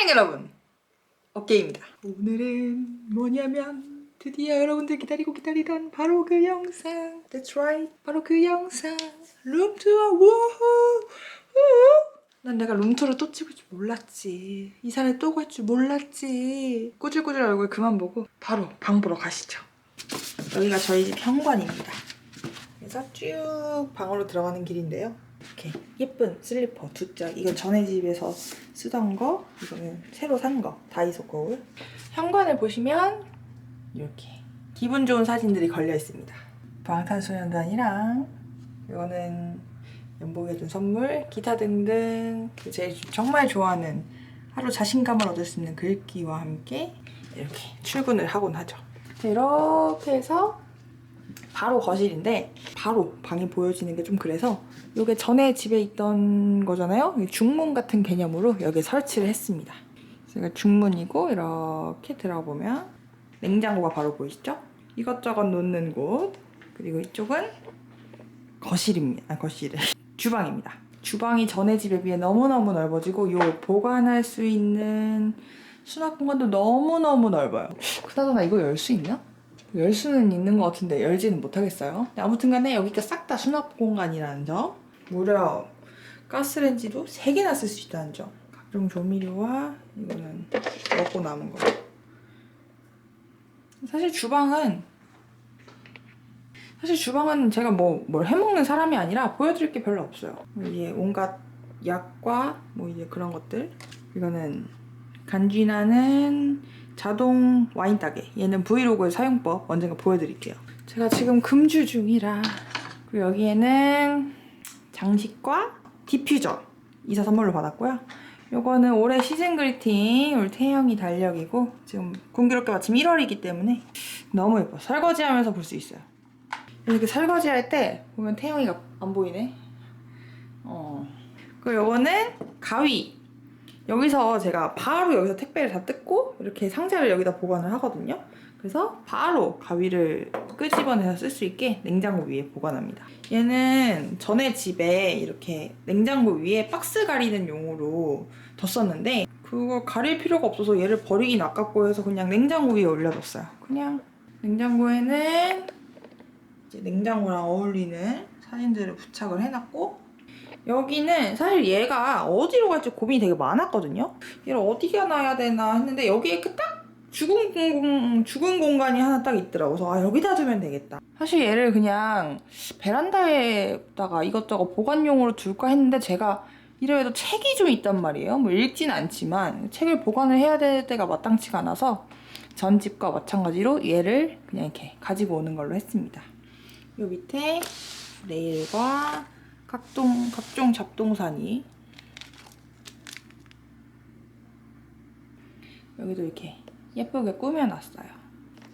굿모닝 여러분. 어깨입니다. 오늘은 뭐냐면 드디어 여러분들 기다리고 기다리던 바로 그 영상. That's right. 바로 그 영상. 룸투어 우후 난 내가 룸투어를 또 찍을 줄 몰랐지. 이사를 또갈 줄 몰랐지. 꾸질꾸질 얼굴 그만 보고 바로 방 보러 가시죠. 여기가 저희 집 현관입니다. 그래서 쭉 방으로 들어가는 길인데요 이렇게 예쁜 슬리퍼 두 짝. 이건 전에 집에서 쓰던 거. 이거는 새로 산 거. 다이소 거울. 현관을 보시면 이렇게 기분 좋은 사진들이 걸려 있습니다. 방탄소년단이랑 이거는 연봉에 준 선물, 기타 등등 그 제일 정말 좋아하는 하루 자신감을 얻을 수 있는 글귀와 함께 이렇게 출근을 하곤 하죠. 이렇게 해서 바로 거실인데 바로 방이 보여지는 게 좀 그래서 이게 전에 집에 있던 거잖아요. 이 중문 같은 개념으로 여기 설치를 했습니다. 그래서 중문이고 이렇게 들어가 보면 냉장고가 바로 보이시죠? 이것저것 놓는 곳 그리고 이쪽은 거실입니다. 아, 거실 주방입니다. 주방이 전에 집에 비해 너무너무 넓어지고 요 보관할 수 있는 수납 공간도 너무너무 넓어요. 그나저나 이거 열 수 있나? 열 수는 있는 것 같은데 열지는 못하겠어요. 근데 아무튼 간에 여기가 싹 다 수납 공간이라는 점. 무려 가스레인지도 3개나 쓸 수 있다는 점. 각종 조미료와 이거는 먹고 남은 거. 사실 주방은 사실 주방은 제가 뭐 뭘 해먹는 사람이 아니라 보여드릴 게 별로 없어요. 이게 온갖 약과 뭐 이제 그런 것들. 이거는 간쥐나는 자동 와인 따개. 얘는 브이로그의 사용법 언젠가 보여드릴게요. 제가 지금 금주 중이라. 그리고 여기에는 장식과 디퓨저 이사 선물로 받았고요. 요거는 올해 시즌 그리팅 우리 태영이 달력이고 지금 공교롭게 마침 1월이기 때문에 너무 예뻐. 설거지하면서 볼 수 있어요. 이렇게 설거지할 때 보면 태영이가 안 보이네. 어. 그리고 요거는 가위. 여기서 제가 바로 여기서 택배를 다 뜯고 이렇게 상자를 여기다 보관을 하거든요. 그래서 바로 가위를 끄집어내서 쓸 수 있게 냉장고 위에 보관합니다. 얘는 전에 집에 이렇게 냉장고 위에 박스 가리는 용으로 뒀었는데 그걸 가릴 필요가 없어서 얘를 버리긴 아깝고 해서 그냥 냉장고 위에 올려뒀어요. 그냥 냉장고에는 이제 냉장고랑 어울리는 사진들을 부착을 해놨고 여기는 사실 얘가 어디로 갈지 고민이 되게 많았거든요. 얘를 어디가 놔야 되나 했는데 여기에 그딱 죽은 공 죽은 공간이 하나 딱 있더라고. 그래서 아 여기다 두면 되겠다. 사실 얘를 그냥 베란다에다가 이것저것 보관용으로 둘까 했는데 제가 이래도 책이 좀 있단 말이에요. 뭐 읽진 않지만 책을 보관을 해야 될 때가 마땅치가 않아서 전 집과 마찬가지로 얘를 그냥 이렇게 가지고 오는 걸로 했습니다. 요 밑에 레일과 각종 각종 잡동사니 여기도 이렇게 예쁘게 꾸며놨어요.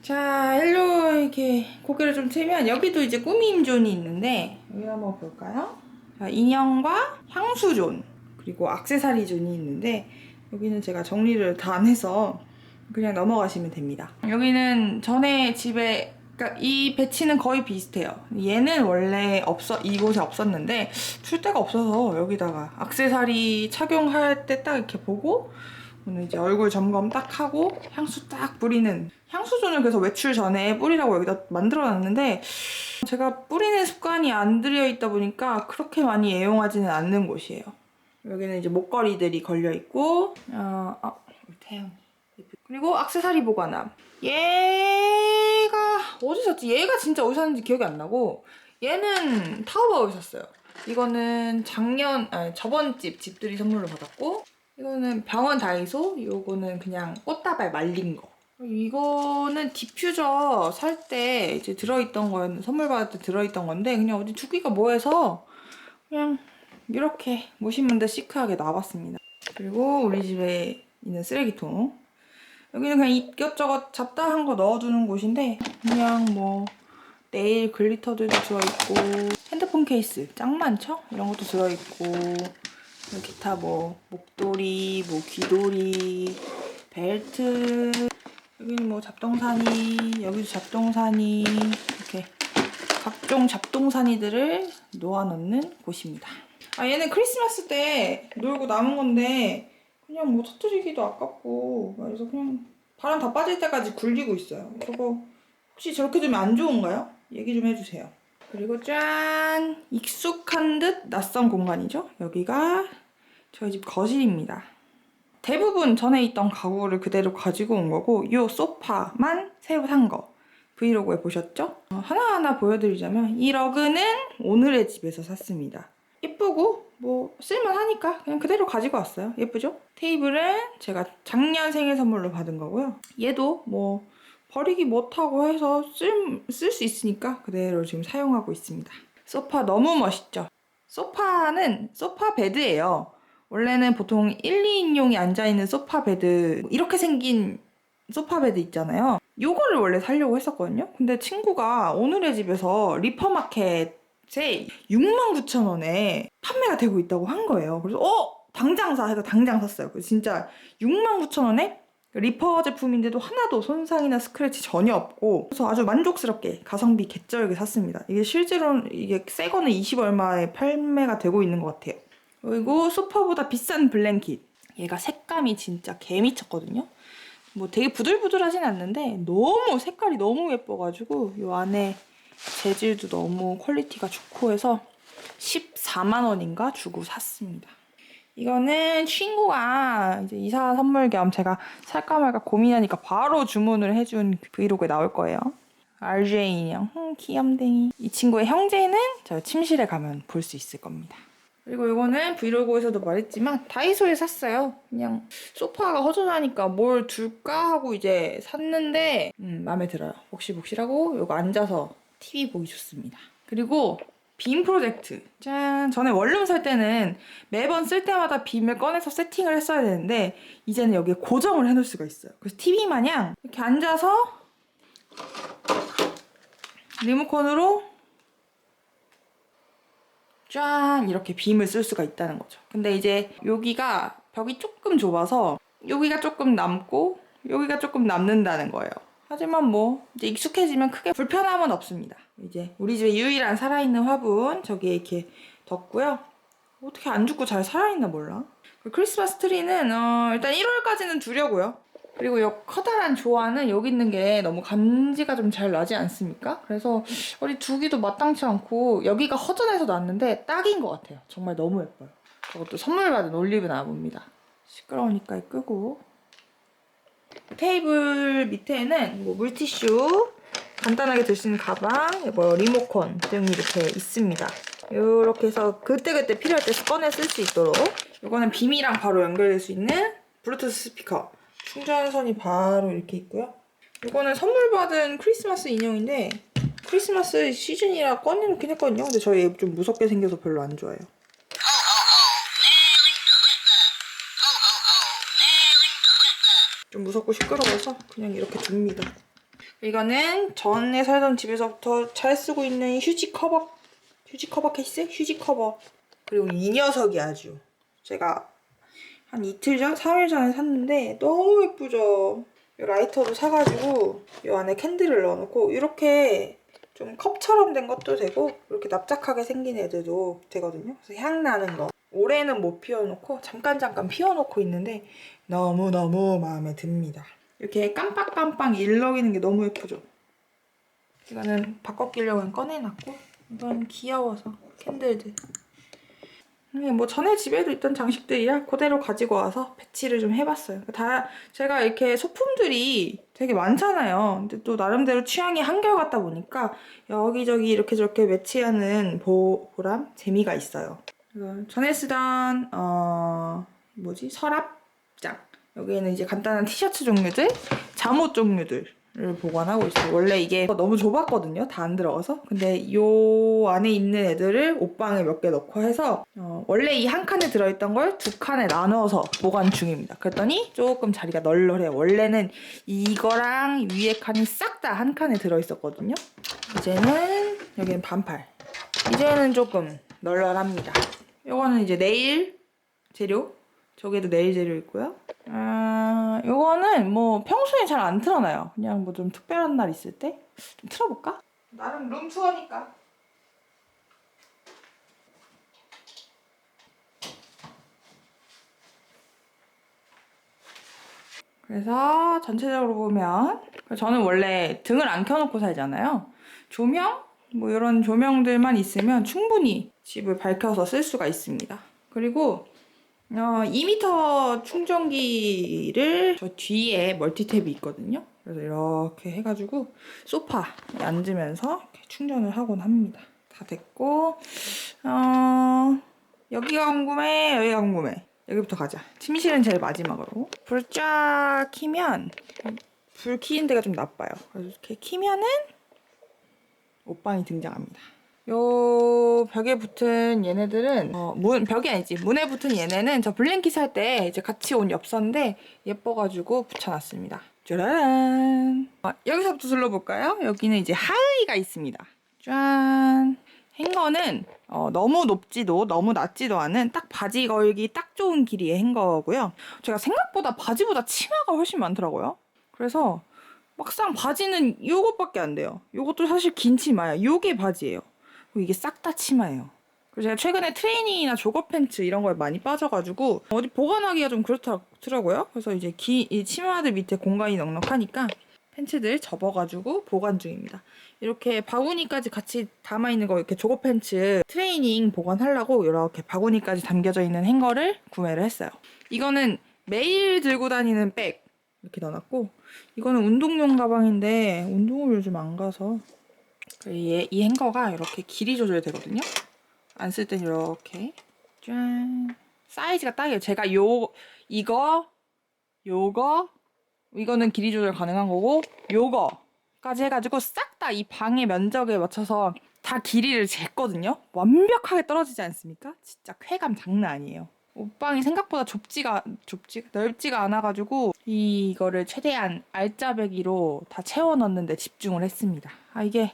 자, 일로 이렇게 고개를 좀 틀면 여기도 이제 꾸밈 존이 있는데 여기 한번 볼까요? 자, 인형과 향수 존 그리고 악세사리 존이 있는데 여기는 제가 정리를 다 안 해서 그냥 넘어가시면 됩니다. 여기는 전에 집에 그러니까 이 배치는 거의 비슷해요. 얘는 원래 없어 이곳에 없었는데 출 데가 없어서 여기다가 악세사리 착용할 때 딱 이렇게 보고 오늘 이제 얼굴 점검 딱 하고 향수 딱 뿌리는 향수존을 그래서 외출 전에 뿌리라고 여기다 만들어놨는데 제가 뿌리는 습관이 안 들여 있다 보니까 그렇게 많이 애용하지는 않는 곳이에요. 여기는 이제 목걸이들이 걸려 있고 어, 어 태양 그리고 악세사리 보관함. 얘가 어디 샀지? 얘가 진짜 어디 샀는지 기억이 안 나고 얘는 타오바오에 샀어요. 이거는 작년 아니 저번 집 집들이 선물로 받았고 이거는 병원 다이소 요거는 그냥 꽃다발 말린 거. 이거는 디퓨저 살 때 이제 들어있던 건 선물 받을 때 들어있던 건데 그냥 어디 두기가 뭐해서 그냥 이렇게 모신문데 시크하게 놔봤습니다. 그리고 우리 집에 있는 쓰레기통 여기는 그냥 이것저것 잡다한 거 넣어두는 곳인데 그냥 뭐 네일 글리터들도 들어있고 핸드폰 케이스 짱 많죠? 이런 것도 들어있고 기타 뭐 목도리, 뭐 귀도리, 벨트 여기는 뭐 잡동사니 여기도 잡동사니 이렇게 각종 잡동사니들을 놓아놓는 곳입니다. 아 얘는 크리스마스 때 놀고 남은 건데 그냥 뭐 터뜨리기도 아깝고 그래서 그냥 바람 다 빠질 때까지 굴리고 있어요. 저거 혹시 저렇게 두면 안 좋은가요? 얘기 좀 해주세요. 그리고 짠! 익숙한 듯 낯선 공간이죠? 여기가 저희 집 거실입니다. 대부분 전에 있던 가구를 그대로 가지고 온 거고 이 소파만 새로 산 거. 브이로그에 보셨죠? 어, 하나하나 보여드리자면 이 러그는 오늘의 집에서 샀습니다. 예쁘고 뭐 쓸만하니까 그냥 그대로 가지고 왔어요. 예쁘죠? 테이블은 제가 작년 생일 선물로 받은 거고요. 얘도 뭐 버리기 못하고 해서 쓸 수 있으니까 그대로 지금 사용하고 있습니다. 소파 너무 멋있죠? 소파는 소파 베드예요. 원래는 보통 1, 2인용이 앉아있는 소파 베드 이렇게 생긴 소파 베드 있잖아요. 요거를 원래 사려고 했었거든요. 근데 친구가 오늘의 집에서 리퍼마켓 에 69,000원에 판매가 되고 있다고 한 거예요. 그래서 어 당장 사 해서 당장 샀어요. 그래서 진짜 69,000원에 리퍼 제품인데도 하나도 손상이나 스크래치 전혀 없고 그래서 아주 만족스럽게 가성비 개쩔게 샀습니다. 이게 실제로는 이게 새 거는 20 얼마에 판매가 되고 있는 것 같아요. 그리고 소파보다 비싼 블랭킷. 얘가 색감이 진짜 개미쳤거든요. 뭐 되게 부들부들하진 않는데 너무 색깔이 너무 예뻐가지고 이 안에 재질도 너무 퀄리티가 좋고 해서 14만 원인가 주고 샀습니다. 이거는 친구가 이제 이사 선물 겸 제가 살까 말까 고민하니까 바로 주문을 해준 브이로그에 나올 거예요. RJ 인형, 음, 귀염댕이. 이 친구의 형제는 저 침실에 가면 볼 수 있을 겁니다. 그리고 이거는 브이로그에서도 말했지만 다이소에 샀어요. 그냥 소파가 허전하니까 뭘 둘까 하고 이제 샀는데 음, 마음에 들어요. 복실복실하고 이거 앉아서 TV 보기 좋습니다. 그리고 빔 프로젝트. 짠. 전에 원룸 살 때는 매번 쓸 때마다 빔을 꺼내서 세팅을 했어야 되는데 이제는 여기에 고정을 해놓을 수가 있어요. 그래서 TV 마냥 이렇게 앉아서 리모컨으로 짠 이렇게 빔을 쓸 수가 있다는 거죠. 근데 이제 여기가 벽이 조금 좁아서 여기가 조금 남고 여기가 조금 남는다는 거예요. 하지만 뭐 이제 익숙해지면 크게 불편함은 없습니다. 이제 우리 집에 유일한 살아있는 화분 저기에 이렇게 뒀고요. 어떻게 안 죽고 잘 살아있나 몰라. 그 크리스마스 트리는 어, 일단 1월까지는 두려고요. 그리고 이 커다란 조화는 여기 있는 게 너무 감지가 좀 잘 나지 않습니까? 그래서 어디 두기도 마땅치 않고 여기가 허전해서 놨는데 딱인 것 같아요. 정말 너무 예뻐요. 저것도 선물 받은 올리브 나무입니다. 시끄러우니까 끄고 테이블 밑에는 뭐 물티슈, 간단하게 들 수 있는 가방, 뭐 리모컨 등이 이렇게 있습니다. 이렇게 해서 그때그때 필요할 때 꺼내 쓸 수 있도록 이거는 빔이랑 바로 연결될 수 있는 블루투스 스피커 충전선이 바로 이렇게 있고요. 이거는 선물 받은 크리스마스 인형인데 크리스마스 시즌이라 꺼내놓긴 했거든요. 근데 저희 애좀 무섭게 생겨서 별로 안 좋아해요. 좀 무섭고 시끄러워서 그냥 이렇게 둡니다. 이거는 전에 살던 집에서부터 잘 쓰고 있는 휴지 커버, 휴지 커버 케이스? 휴지 커버. 그리고 이 녀석이 아주 제가 한 이틀 전, 3일 전에 샀는데 너무 예쁘죠? 이 라이터도 사가지고 이 안에 캔들을 넣어놓고 이렇게 좀 컵처럼 된 것도 되고 이렇게 납작하게 생긴 애들도 되거든요. 그래서 향 나는 거. 올해는 못 피워놓고 잠깐 잠깐 피워놓고 있는데 너무너무 마음에 듭니다. 이렇게 깜빡깜빡 일렁이는 게 너무 예쁘죠? 이거는 바꿔 끼려고 꺼내놨고 이건 귀여워서 캔들들 네, 뭐 전에 집에도 있던 장식들이야 그대로 가지고 와서 배치를 좀 해봤어요. 다 제가 이렇게 소품들이 되게 많잖아요. 근데 또 나름대로 취향이 한결같다 보니까 여기저기 이렇게 저렇게 매치하는 보, 보람 재미가 있어요. 전에 쓰던 어 뭐지 서랍장 여기에는 이제 간단한 티셔츠 종류들, 잠옷 종류들 를 보관하고 있어요. 원래 이게 너무 좁았거든요. 다 안 들어가서. 근데 요 안에 있는 애들을 옷방에 몇 개 넣고 해서 어, 원래 이 한 칸에 들어있던 걸 두 칸에 나눠서 보관 중입니다. 그랬더니 조금 자리가 널널해요. 원래는 이거랑 위에 칸이 싹 다 한 칸에 들어있었거든요. 이제는 여기는 반팔. 이제는 조금 널널합니다. 요거는 이제 네일 재료. 저기에도 네일 재료 있고요. 아, 요거는 뭐 평소에 잘 안 틀어놔요. 그냥 뭐 좀 특별한 날 있을 때 좀 틀어볼까? 나름 룸 투어니까. 그래서 전체적으로 보면 저는 원래 등을 안 켜놓고 살잖아요. 조명 뭐 이런 조명들만 있으면 충분히 집을 밝혀서 쓸 수가 있습니다. 그리고 어, 2m 충전기를 저 뒤에 멀티탭이 있거든요. 그래서 이렇게 해가지고 소파에 앉으면서 충전을 하곤 합니다. 다 됐고 어, 여기가 궁금해 여기가 궁금해 여기부터 가자 침실은 제일 마지막으로 불 쫙 키면 불 켜는 데가 좀 나빠요 그래서 이렇게 키면은 옷방이 등장합니다 요 벽에 붙은 얘네들은 어, 문 벽이 아니지 문에 붙은 얘네는 저 블랭킷 살때 이제 같이 온 엽서인데 예뻐가지고 붙여놨습니다 짜라란 어, 여기서부터 둘러볼까요? 여기는 이제 하의가 있습니다 짠 행거는 어, 너무 높지도 너무 낮지도 않은 딱 바지 걸기 딱 좋은 길이의 행거고요. 제가 생각보다 바지보다 치마가 훨씬 많더라고요. 그래서 막상 바지는 요것밖에 안 돼요. 요것도 사실 긴 치마야. 요게 바지예요. 이게 싹 다 치마예요. 그래서 제가 최근에 트레이닝이나 조거 팬츠 이런 거에 많이 빠져가지고 어디 보관하기가 좀 그렇더라고요. 그래서 이제 기, 이 치마들 밑에 공간이 넉넉하니까 팬츠들 접어가지고 보관 중입니다. 이렇게 바구니까지 같이 담아있는 거 이렇게 조거 팬츠 트레이닝 보관하려고 이렇게 바구니까지 담겨져 있는 행거를 구매를 했어요. 이거는 매일 들고 다니는 백 이렇게 넣어놨고 이거는 운동용 가방인데 운동을 요즘 안 가서 얘, 이 행거가 이렇게 길이 조절되거든요. 안 쓸 땐 이렇게 짠 사이즈가 딱이에요. 제가 요 이거 요거 이거는 길이 조절 가능한 거고 요거까지 해가지고 싹 다 이 방의 면적에 맞춰서 다 길이를 쟀거든요. 완벽하게 떨어지지 않습니까? 진짜 쾌감 장난 아니에요. 옷방이 생각보다 좁지가 좁지 넓지가 않아가지고 이거를 최대한 알짜배기로 다 채워 넣는데 집중을 했습니다. 아 이게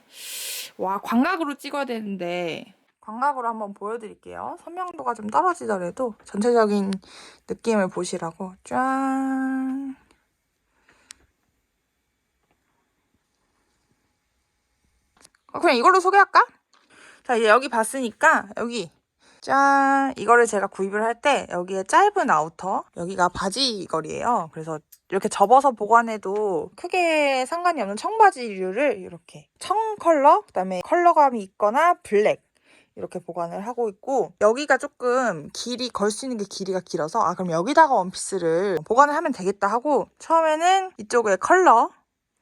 와 광각으로 찍어야 되는데 광각으로 한번 보여드릴게요. 선명도가 좀 떨어지더라도 전체적인 느낌을 보시라고 짠. 어, 그냥 이걸로 소개할까? 자, 이제 여기 봤으니까, 여기. 짠! 이거를 제가 구입을 할 때, 여기에 짧은 아우터, 여기가 바지 거리예요. 그래서 이렇게 접어서 보관해도 크게 상관이 없는 청바지류를 이렇게 청 컬러, 그 다음에 컬러감이 있거나 블랙, 이렇게 보관을 하고 있고 여기가 조금 길이 걸 수 있는 게 길이가 길어서 아 그럼 여기다가 원피스를 보관을 하면 되겠다 하고 처음에는 이쪽에 컬러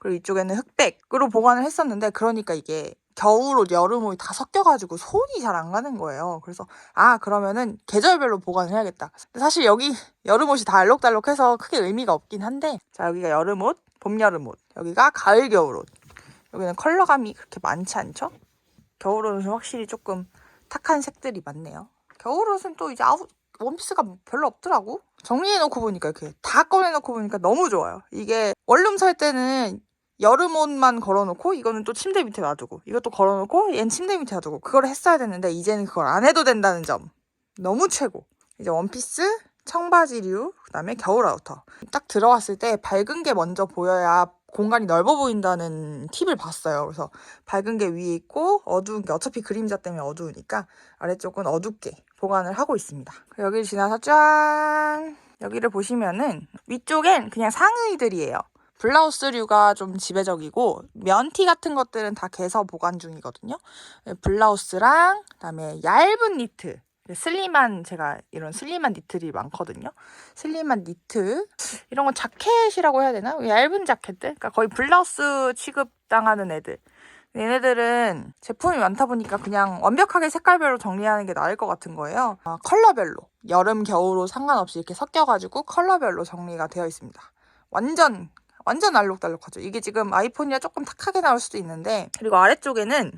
그리고 이쪽에는 흑백으로 보관을 했었는데 그러니까 이게 겨울옷, 여름옷이 다 섞여가지고 손이 잘 안 가는 거예요. 그래서 아 그러면은 계절별로 보관을 해야겠다. 사실 여기 여름옷이 다 알록달록해서 크게 의미가 없긴 한데 자 여기가 여름옷, 봄 여름옷, 여기가 가을 겨울옷. 여기는 컬러감이 그렇게 많지 않죠? 겨울옷은 확실히 조금 탁한 색들이 많네요. 겨울옷은 또 이제 아웃 원피스가 별로 없더라고. 정리해놓고 보니까 이렇게 다 꺼내놓고 보니까 너무 좋아요. 이게 원룸 살 때는 여름 옷만 걸어놓고 이거는 또 침대 밑에 놔두고 이것도 걸어놓고 얜 침대 밑에 놔두고 그걸 했어야 됐는데 이제는 그걸 안 해도 된다는 점 너무 최고. 이제 원피스, 청바지류, 그다음에 겨울 아우터. 딱 들어왔을 때 밝은 게 먼저 보여야 공간이 넓어 보인다는 팁을 봤어요. 그래서 밝은 게 위에 있고 어두운 게 어차피 그림자 때문에 어두우니까 아래쪽은 어둡게 보관을 하고 있습니다. 여기를 지나서 짠! 여기를 보시면은 위쪽엔 그냥 상의들이에요. 블라우스류가 좀 지배적이고 면티 같은 것들은 다 개서 보관 중이거든요. 블라우스랑 그다음에 얇은 니트 슬림한 제가 이런 슬림한 니트들이 많거든요. 슬림한 니트 이런 건 자켓이라고 해야 되나? 얇은 자켓들. 그러니까 거의 블라우스 취급 당하는 애들. 얘네들은 제품이 많다 보니까 그냥 완벽하게 색깔별로 정리하는 게 나을 것 같은 거예요. 아, 컬러별로 여름 겨울로 상관없이 이렇게 섞여가지고 컬러별로 정리가 되어 있습니다. 완전 완전 알록달록하죠. 이게 지금 아이폰이라 조금 탁하게 나올 수도 있는데 그리고 아래쪽에는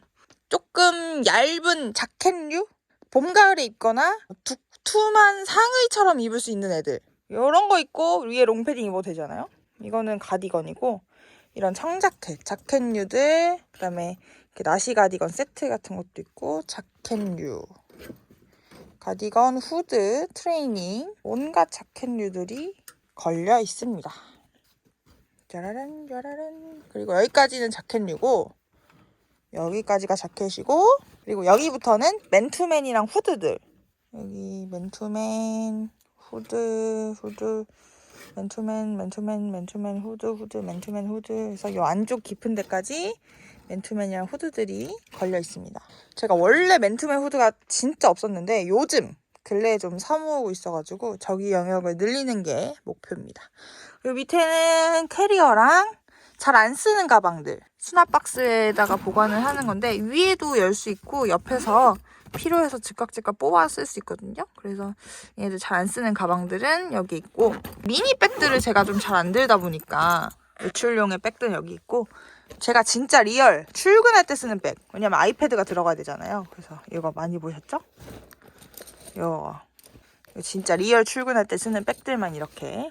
조금 얇은 자켓류 봄 가을에 입거나 두, 투만 상의처럼 입을 수 있는 애들 이런 거 입고 위에 롱패딩 입어도 되잖아요. 이거는 가디건이고 이런 청자켓 자켓류들 그다음에 나시 가디건 세트 같은 것도 있고 자켓류 가디건 후드 트레이닝 온갖 자켓류들이 걸려 있습니다. 짜라란 짜라란 그리고 여기까지는 자켓류고 여기까지가 자켓이고 그리고 여기부터는 맨투맨이랑 후드들 여기 맨투맨 후드 후드 맨투맨, 맨투맨, 맨투맨 후드, 후드, 맨투맨 후드. 그래서 이 안쪽 깊은 데까지 맨투맨이랑 후드들이 걸려 있습니다. 제가 원래 맨투맨 후드가 진짜 없었는데 요즘 근래에 좀 사모으고 있어가지고 저기 영역을 늘리는 게 목표입니다. 그리고 밑에는 캐리어랑 잘 안 쓰는 가방들 수납 박스에다가 보관을 하는 건데 위에도 열 수 있고 옆에서 필요해서 즉각 즉각 뽑아 쓸 수 있거든요. 그래서 얘들 잘 안 쓰는 가방들은 여기 있고 미니 백들을 제가 좀 잘 안 들다 보니까 외출용의 백들은 여기 있고 제가 진짜 리얼 출근할 때 쓰는 백 왜냐면 아이패드가 들어가야 되잖아요. 그래서 이거 많이 보셨죠? 이거 진짜 리얼 출근할 때 쓰는 백들만 이렇게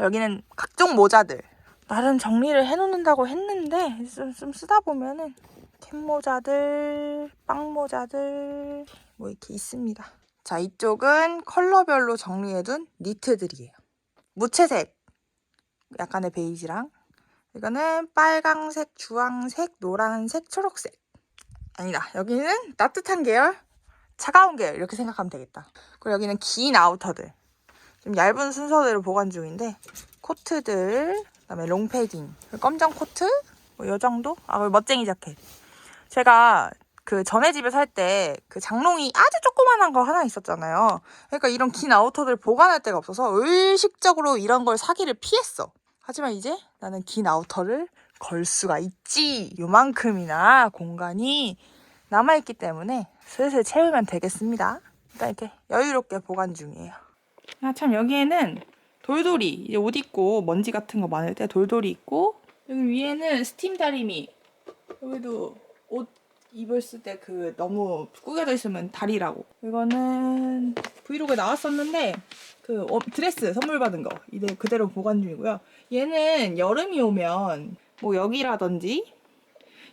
여기는 각종 모자들 나름 정리를 해놓는다고 했는데 좀, 좀 쓰다 보면은 캡 모자들, 빵 모자들 뭐 이렇게 있습니다. 자 이쪽은 컬러별로 정리해둔 니트들이에요. 무채색 약간의 베이지랑 이거는 빨강색, 주황색, 노란색, 초록색 아니다 여기는 따뜻한 계열, 차가운 계열 이렇게 생각하면 되겠다. 그리고 여기는 긴 아우터들 좀 얇은 순서대로 보관 중인데 코트들 그다음에 롱패딩 검정 코트 뭐요 정도? 아 멋쟁이 자켓 제가 그 전에 집에 살 때 그 장롱이 아주 조그만한 거 하나 있었잖아요. 그러니까 이런 긴 아우터들 보관할 데가 없어서 의식적으로 이런 걸 사기를 피했어. 하지만 이제 나는 긴 아우터를 걸 수가 있지. 요만큼이나 공간이 남아있기 때문에 슬슬 채우면 되겠습니다. 일단 이렇게 여유롭게 보관 중이에요. 아, 참 여기에는 돌돌이 이제 옷 입고 먼지 같은 거 많을 때 돌돌이 있고 여기 위에는 스팀 다리미. 여기도 옷 입었을 때 그 너무 구겨져 있으면 다리라고. 이거는 브이로그에 나왔었는데 그 어, 드레스 선물 받은 거. 이대 그대로 보관 중이고요. 얘는 여름이 오면 뭐 여기라든지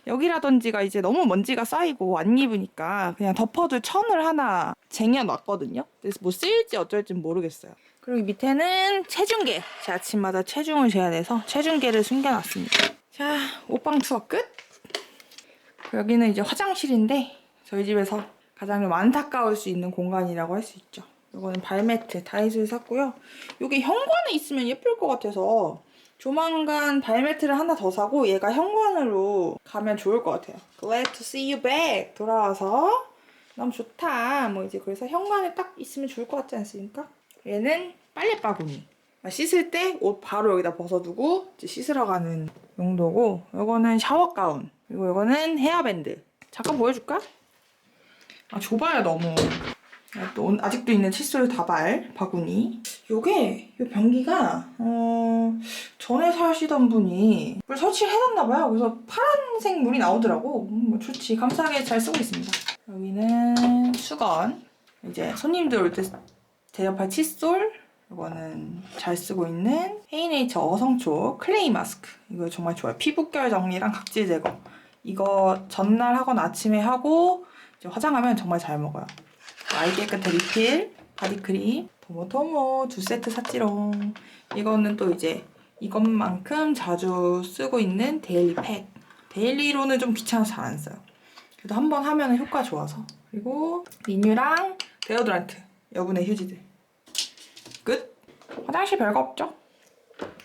여기라든지가 이제 너무 먼지가 쌓이고 안 입으니까 그냥 덮어둘 천을 하나 쟁여놨거든요. 그래서 뭐 쓰일지 어쩔지 모르겠어요. 그리고 밑에는 체중계. 제 아침마다 체중을 재야 돼서 체중계를 숨겨놨습니다. 자, 옷방 투어 끝. 여기는 이제 화장실인데 저희 집에서 가장 좀 안타까울 수 있는 공간이라고 할 수 있죠. 이거는 발매트 다이소에 샀고요. 이게 현관에 있으면 예쁠 것 같아서 조만간 발매트를 하나 더 사고 얘가 현관으로 가면 좋을 것 같아요. Glad to see you back. 돌아와서 너무 좋다. 뭐 이제 그래서 현관에 딱 있으면 좋을 것 같지 않습니까? 얘는 빨래 바구니. 씻을 때 옷 바로 여기다 벗어두고 씻으러 가는 용도고 이거는 샤워 가운. 그리고 이거는 헤어밴드. 잠깐 보여줄까? 아 좁아요 너무. 아, 또 온- 아직도 있는 칫솔 다발 바구니. 요게 요 변기가 어 전에 사시던 분이 물 설치를 해놨나봐요. 그래서 파란색 물이 나오더라고. 음, 뭐 좋지. 감사하게 잘 쓰고 있습니다. 여기는 수건. 이제 손님들 올 때 대접할 칫솔. 이거는 잘 쓰고 있는 헤이네이처 어성초 클레이 마스크. 이거 정말 좋아요. 피부결 정리랑 각질 제거. 이거 전날 하거나 아침에 하고 화장하면 정말 잘 먹어요. 아이 깨끗한 리필, 바디크림, 도모토모 두 세트 샀지롱. 이거는 또 이제 이것만큼 자주 쓰고 있는 데일리 팩. 데일리로는 좀 귀찮아서 잘 안 써요. 그래도 한 번 하면 효과 좋아서. 그리고 리뉴랑 데오드란트, 여분의 휴지들. 끝. 화장실 별거 없죠?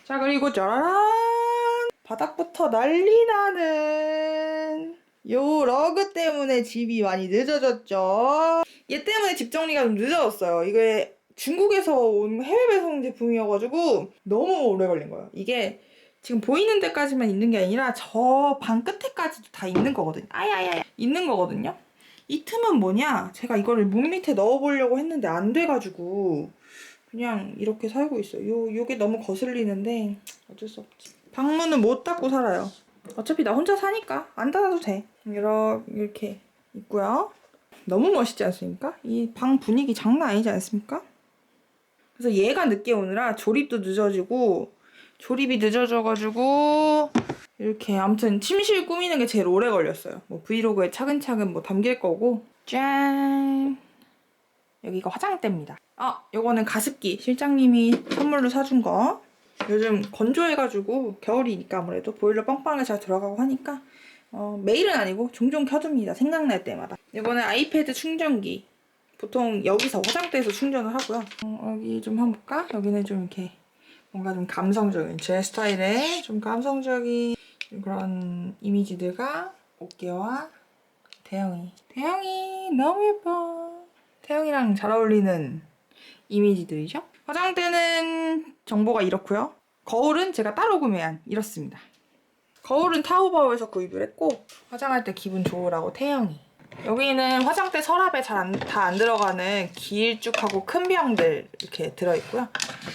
자 그리고 짜라란 바닥부터 난리 나는 요 러그 때문에 집이 많이 늦어졌죠. 얘 때문에 집 정리가 좀 늦어졌어요. 이게 중국에서 온 해외 배송 제품이어가지고 너무 오래 걸린 거예요. 이게 지금 보이는 데까지만 있는 게 아니라 저 방 끝에까지도 다 있는 거거든요. 아야야야 있는 거거든요. 이 틈은 뭐냐? 제가 이거를 문 밑에 넣어보려고 했는데 안 돼가지고 그냥 이렇게 살고 있어요. 요 요게 너무 거슬리는데 어쩔 수 없지. 방문은 못 닫고 살아요. 어차피 나 혼자 사니까 안 닫아도 돼. 이렇게 있고요. 너무 멋있지 않습니까? 이 방 분위기 장난 아니지 않습니까? 그래서 얘가 늦게 오느라 조립도 늦어지고 조립이 늦어져가지고 이렇게 아무튼 침실 꾸미는 게 제일 오래 걸렸어요. 뭐 브이로그에 차근차근 뭐 담길 거고 짠 여기가 화장대입니다. 아 요거는 가습기 실장님이 선물로 사준 거. 요즘 건조해가지고 겨울이니까 아무래도 보일러 빵빵하게 잘 들어가고 하니까 어, 매일은 아니고 종종 켜둡니다. 생각날 때마다. 이거는 아이패드 충전기. 보통 여기서 화장대에서 충전을 하고요. 어, 여기 좀 한번 볼까? 여기는 좀 이렇게 뭔가 좀 감성적인 제 스타일의 좀 감성적인 그런 이미지들과 어깨와 태영이 태영이 너무 예뻐 태영이랑 잘 어울리는 이미지들이죠 화장대는 정보가 이렇고요 거울은 제가 따로 구매한 이렇습니다 거울은 타오바오에서 구입을 했고 화장할 때 기분 좋으라고 태영이. 여기는 화장대 서랍에 잘다안 들어가는 길쭉하고 큰 병들 이렇게 들어있고요.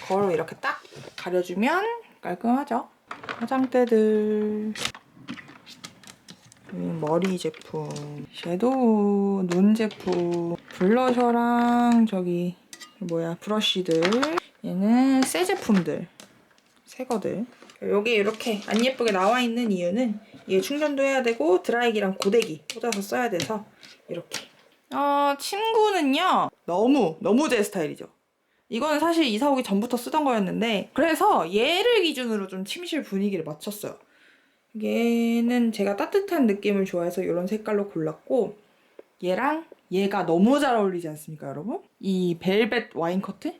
거울로 이렇게 딱 가려주면 깔끔하죠? 화장대들. 여기 머리 제품 섀도우 눈 제품 블러셔랑 저기 뭐야 브러쉬들. 얘는 새 제품들 새 거들 여기 이렇게 안 예쁘게 나와 있는 이유는 얘 충전도 해야 되고 드라이기랑 고데기 꽂아서 써야 돼서 이렇게 어 친구는요 너무 너무 제 스타일이죠 이거는 사실 이사 오기 전부터 쓰던 거였는데 그래서 얘를 기준으로 좀 침실 분위기를 맞췄어요 얘는 제가 따뜻한 느낌을 좋아해서 이런 색깔로 골랐고 얘랑 얘가 너무 잘 어울리지 않습니까 여러분? 이 벨벳 와인 커트?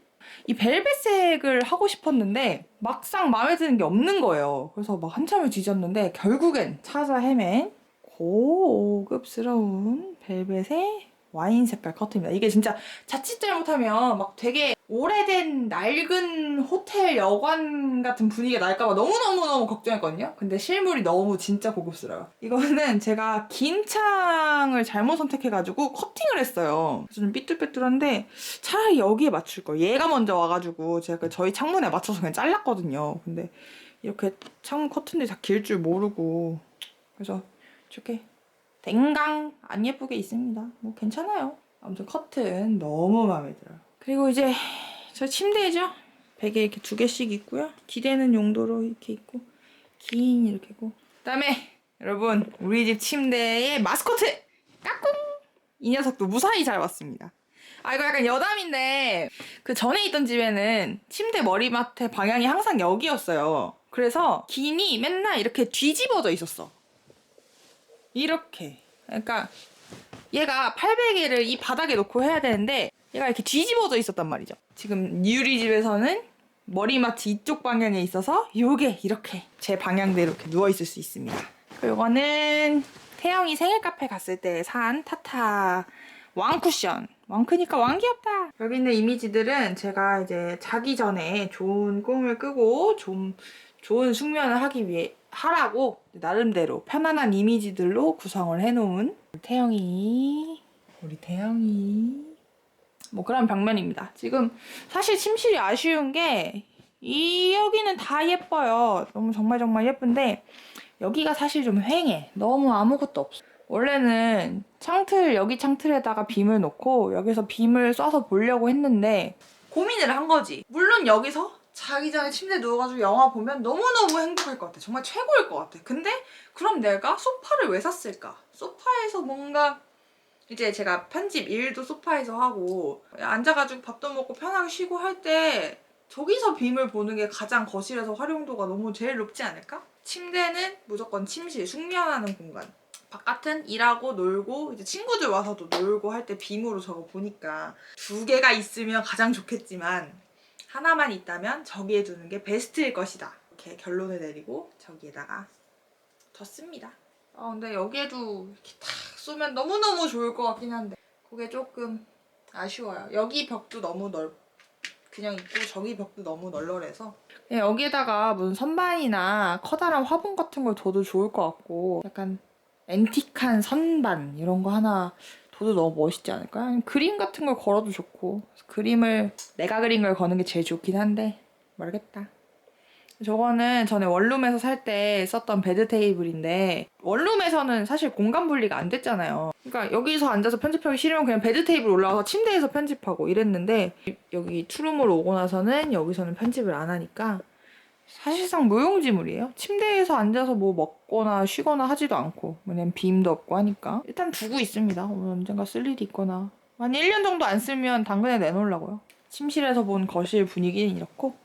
이 벨벳색을 하고 싶었는데 막상 마음에 드는 게 없는 거예요. 그래서 막 한참을 뒤졌는데 결국엔 찾아 헤맨 고급스러운 벨벳의 와인 색깔 커트입니다. 이게 진짜 자칫 잘못하면 막 되게 오래된 낡은 호텔 여관 같은 분위기가 날까봐 너무너무너무 걱정했거든요. 근데 실물이 너무 진짜 고급스러워요. 이거는 제가 긴 창을 잘못 선택해가지고 커팅을 했어요. 좀 삐뚤빼뚤한데 차라리 여기에 맞출 걸. 얘가 먼저 와가지고 제가 그 저희 창문에 맞춰서 그냥 잘랐거든요. 근데 이렇게 창문 커튼들이 다 길 줄 모르고 그래서 이렇게 댕강 안 예쁘게 있습니다. 뭐 괜찮아요. 아무튼 커튼 너무 마음에 들어요. 그리고 이제 저 침대죠. 베개 이렇게 두 개씩 있고요. 기대는 용도로 이렇게 있고 긴 이렇게 있고. 그다음에 여러분 우리 집 침대의 마스코트 까꿍 이 녀석도 무사히 잘 왔습니다. 아 이거 약간 여담인데 그 전에 있던 집에는 침대 머리맡에 방향이 항상 여기였어요. 그래서 긴이 맨날 이렇게 뒤집어져 있었어. 이렇게. 그러니까 얘가 팔베개를 이 바닥에 놓고 해야 되는데 얘가 이렇게 뒤집어져 있었단 말이죠. 지금 유리 집에서는 머리맡이 이쪽 방향에 있어서 요게 이렇게 제 방향대로 이렇게 누워 있을 수 있습니다. 그리고 이거는 태영이 생일 카페 갔을 때 산 타타 왕 쿠션. 왕크니까 왕 귀엽다. 여기 있는 이미지들은 제가 이제 자기 전에 좋은 꿈을 꾸고 좀 좋은 숙면을 하기 위해 하라고 나름대로 편안한 이미지들로 구성을 해놓은 태영이 우리 태영이 뭐 그런 벽면입니다. 지금 사실 침실이 아쉬운 게 이 여기는 다 예뻐요. 너무 정말 정말 예쁜데 여기가 사실 좀 휑해. 너무 아무것도 없어. 원래는 창틀 여기 창틀에다가 빔을 놓고 여기서 빔을 쏴서 보려고 했는데 고민을 한 거지. 물론 여기서 자기 전에 침대에 누워가지고 영화 보면 너무너무 행복할 것 같아. 정말 최고일 것 같아. 근데 그럼 내가 소파를 왜 샀을까? 소파에서 뭔가 이제 제가 편집 일도 소파에서 하고 앉아가지고 밥도 먹고 편하게 쉬고 할 때 저기서 빔을 보는 게 가장 거실에서 활용도가 너무 제일 높지 않을까? 침대는 무조건 침실, 숙면하는 공간. 바깥은 일하고 놀고 이제 친구들 와서도 놀고 할 때 빔으로 저거 보니까 두 개가 있으면 가장 좋겠지만 하나만 있다면 저기에 두는 게 베스트일 것이다. 이렇게 결론을 내리고 저기에다가 뒀습니다. 아 근데 여기에도 이렇게 탁 쏘면 너무너무 좋을 것 같긴 한데 그게 조금 아쉬워요. 여기 벽도 너무 넓 그냥 있고 저기 벽도 너무 널널해서 그냥 여기에다가 무슨 선반이나 커다란 화분 같은 걸 둬도 좋을 것 같고 약간 앤틱한 선반 이런 거 하나 둬도 너무 멋있지 않을까? 그림 같은 걸 걸어도 좋고 그림을 내가 그린 걸 거는 게 제일 좋긴 한데 모르겠다. 저거는 전에 원룸에서 살 때 썼던 베드 테이블인데 원룸에서는 사실 공간 분리가 안 됐잖아요. 그러니까 여기서 앉아서 편집하기 싫으면 그냥 베드 테이블 올라가서 침대에서 편집하고 이랬는데 여기 투룸으로 오고 나서는 여기서는 편집을 안 하니까 사실상 무용지물이에요. 침대에서 앉아서 뭐 먹거나 쉬거나 하지도 않고 왜냐면 빔도 없고 하니까 일단 두고 있습니다. 오늘 언젠가 쓸 일이 있거나 한 1년 정도 안 쓰면 당근에 내놓으려고요. 침실에서 본 거실 분위기는 이렇고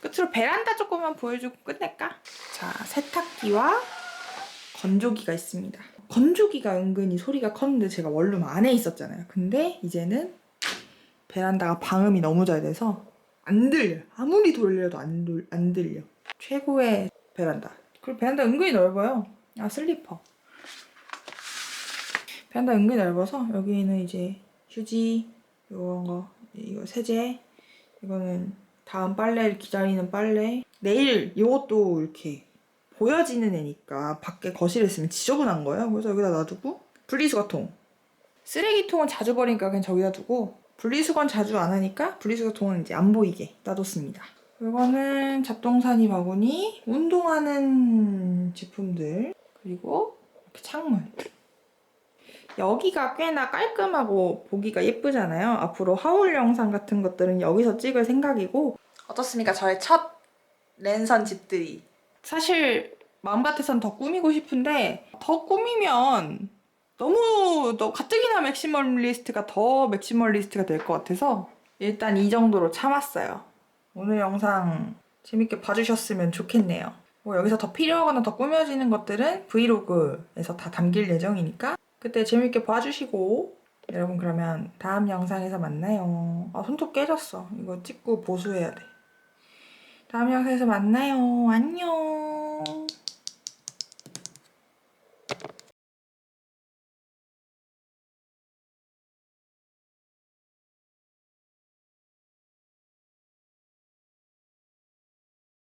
끝으로 베란다 조금만 보여주고 끝낼까? 자, 세탁기와 건조기가 있습니다. 건조기가 은근히 소리가 컸는데 제가 원룸 안에 있었잖아요. 근데 이제는 베란다가 방음이 너무 잘 돼서 안 들려. 아무리 돌려도 안, 돌, 안 들려. 최고의 베란다. 그리고 베란다 은근히 넓어요. 아 슬리퍼. 베란다 은근히 넓어서 여기는 이제 휴지 이런 거 이거 세제 이거는 다음 빨래를 기다리는 빨래 내일 이것도 이렇게 보여지는 애니까 밖에 거실에 있으면 지저분한 거예요. 그래서 여기다 놔두고 분리수거통 쓰레기통은 자주 버리니까 그냥 저기다 두고 분리수거는 자주 안 하니까 분리수거통은 이제 안 보이게 놔뒀습니다. 이거는 잡동사니 바구니, 운동하는 제품들, 그리고 이렇게 창문. 여기가 꽤나 깔끔하고 보기가 예쁘잖아요. 앞으로 하울 영상 같은 것들은 여기서 찍을 생각이고 어떻습니까? 저의 첫 랜선 집들이. 사실 마음 같아선 더 꾸미고 싶은데 더 꾸미면 너무 또 가뜩이나 맥시멀리스트가 더 맥시멀리스트가 될 것 같아서 일단 이 정도로 참았어요. 오늘 영상 재밌게 봐주셨으면 좋겠네요. 뭐 여기서 더 필요하거나 더 꾸며지는 것들은 브이로그에서 다 담길 예정이니까 그때 재밌게 봐주시고 여러분 그러면 다음 영상에서 만나요. 아 손톱 깨졌어. 이거 찍고 보수해야 돼. 다음 영상에서 만나요. 안녕.